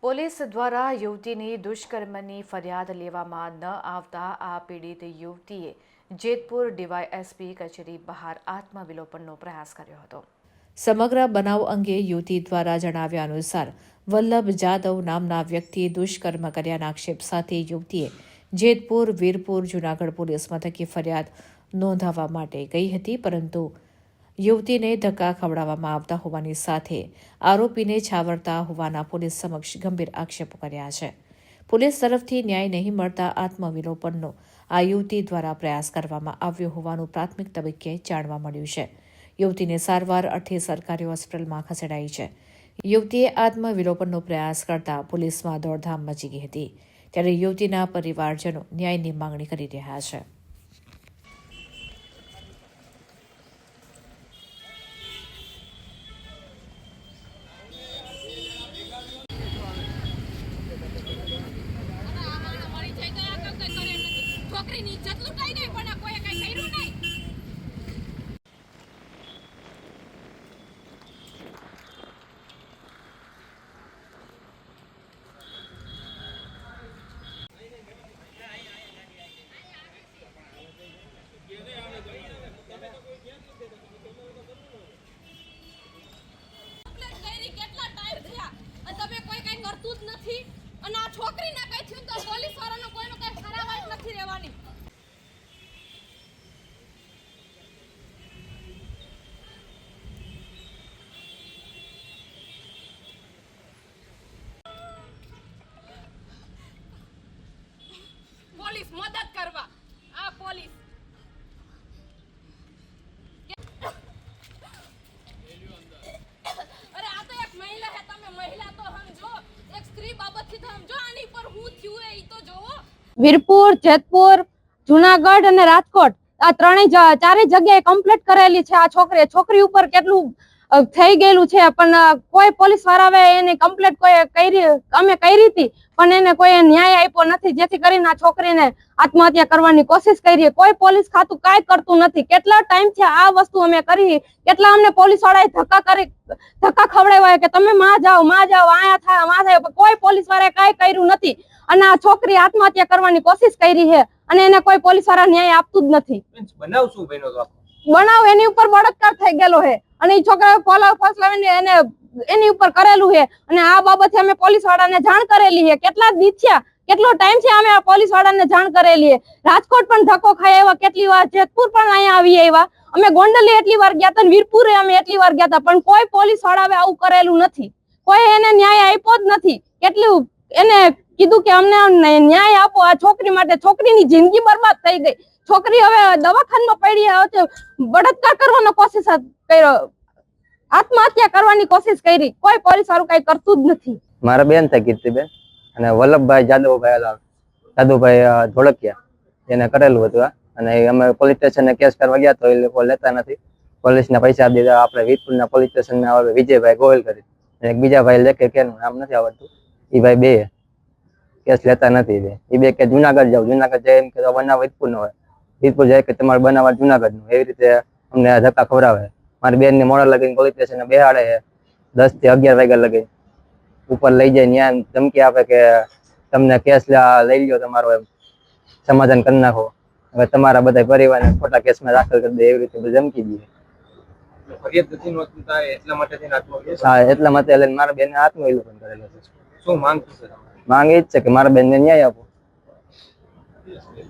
Police દ્વારા યુવતીની દુષ્કર્મની ફરિયાદ લેવામાં ન આવતા આ પીડિત યુવતીએ જેતપુર ડીવાયએસપી કચેરી બહાર આત્મવિલોપનનો પ્રયાસ કર્યો હતો. સમગ્ર બનાવ અંગે યુવતી દ્વારા જણાવ્યા અનુસાર, વલ્લભ જાદવ નામના વ્યક્તિએ દુષ્કર્મ કર્યાના આક્ષેપ સાથે યુવતીએ જેતપુર, વીરપુર જૂનાગઢ પોલીસ મથકે ફરિયાદ નોંધાવવા માટે ગઈ હતી, પરંતુ યુવતીને ધક્કા ખવડાવવામાં આવતા હોવાની સાથે આરોપીને છાવરતા હોવાના પોલીસ સમક્ષ ગંભીર આક્ષેપો કર્યા છે. પોલીસ તરફથી ન્યાય નહીં મળતા આત્મવિલોપનનો આ યુવતી દ્વારા પ્રયાસ કરવામાં આવ્યો હોવાનું પ્રાથમિક તબક્કે જાણવા મળ્યું છે. યુવતીને સારવાર અર્થે સરકારી હોસ્પિટલમાં ખસેડાઈ છે. યુવતીએ આત્મવિલોપનનો પ્રયાસ કરતા પોલીસમાં દોડધામ મચી ગઈ હતી. ત્યારે યુવતીના પરિવારજનો ન્યાયની માંગણી કરી રહ્યા છે. કંઈ કેટલા ટાઈમ થયા? અને તમે કોઈ કઈ કરતું જ નથી. અને આ છોકરીને કઈ થયું તો પોલીસ વાળાનો કોઈનો રહેવાની પોલીસ મદદ કરવા. આ પોલીસ. અરે આ તો એક મહિલા હે, તમે મહિલા તો સમજો. એક સ્ત્રી બાબતથી તો સમજો, આની પર હું થયું એ તો જોવો. વીરપુર, જેતપુર, જુનાગઢ અને રાજકોટ. આ ત્રણેય ચારેય જગ્યાએ કમ્પ્લીટ કરેલી છે આ છોકરી. છોકરી ઉપર કેટલું થઈ ગયેલું છે, પણ કોઈ પોલીસ વાળાએ એની કમ્પ્લેટ કોઈ કરી અમે કરી હતી પણ એને કોઈ ન્યાય આપ્યો નથી. જેથી કરીને આ છોકરીને આત્મહત્યા કરવાની કોશિશ કરી કોઈ પોલીસ ખાતું કાંઈ કરતું નથી. કેટલા ટાઈમથી આ વસ્તુ અમે કરી. કેટલા અમને પોલીસ વાળાએ ધક્કા કરી ધક્કા ખવડાવ્યા કે તમે માં જાઓ માં જાઓ આયા થાયમાં થાય કોઈ પોલીસ વાળાએ કાંઈ કર્યું નથી. અને આ છોકરી આત્મહત્યા કરવાની કોશિશ કરી છે. અને એને કોઈ પોલીસવાળા ન્યાય આપતું જ નથી. બનાવ શું બન્યો બનાવ એની ઉપર બળાત્કાર થઈ ગયેલો છે. અને એ છોકરા ફોલો ફસલાવીને એને એની ઉપર કરેલું છે. અને આ બાબતે અમે પોલીસ વાળાને જાણ કરેલી છે. કેટલા દી થયા? કેટલો ટાઈમ છે અમે આ પોલીસ વાળાને જાણ કરેલી છે? રાજકોટ પણ ધક્કો ખાઈ આવ્યા. કેટલી વાર જેતપુર પણ અહીંયા આવી આવ્યા. અમે ગોંડલી એટલી વાર ગયા હતા વીરપુરે અમે એટલી વાર ગયા હતા. પણ કોઈ પોલીસ વાળાએ આવું કરેલું નથી. કોઈ એને ન્યાય આપ્યો જ નથી. કેટલું એને કીધું કે અમને ન્યાય આપો. આ છોકરી માટે છોકરીની જિંદગી બરબાદ થઈ ગઈ. છોકરી હવે દવાખાનામાં પડી બળાત્કાર કરવાનો કોશિશ કર્યો. આત્મહત્યા કરવાની કોશિશ કરી. કોઈ પોલીસ વાળું કઈ કરતું જ નથી. મારા બેન થાય કીર્તિબેન અને વલ્લભભાઈ જાદવભાઈ જાદુભાઈ ધોળકિયા. એને કરેલું હતું. અને અમે પોલીસ સ્ટેશને કેસ કરવા ગયા તો એ લોકો લેતા નથી. પોલીસના પૈસા આપી દીધા. આપણે વીરપુરના પોલીસ સ્ટેશનમાં આવે વિજયભાઈ ગોયલ કરી. અને એક બીજા ભાઈ લેખે કે નામ નથી આવડતું. એ ભાઈ બે કેસ લેતા નથી બે એ બે કે જુનાગઢ જાવ. જુનાગઢ જાય એમ કે બનાવ વીરપુર નો હોય. વીરપુર જાય કે તમારે બનાવવા જુનાગઢનું એવી રીતે અમને ધક્કા ખવડાવે. મારી બેન ને મોડા લગીને પોલીસ સ્ટેશને બેહાડે છે. દસથી અગિયાર વાગ્યા લગી. ઉપર લઈ જાય ન્યાય ધમકી આપે કે તમને કેસ લઈ લ્યો તમારો એમ. સમાધાન કરી નાખો. હવે તમારા બધા પરિવારને ખોટા કેસમાં દાખલ કરી દે એવી રીતે ધમકી દે. એટલે માટે હા એટલા માટે લઈને મારા બેન આત્મવિલોપન કરેલું છે. શું માંગ થશે માંગ એ જ છે કે મારા બેન ને ન્યાય આપો.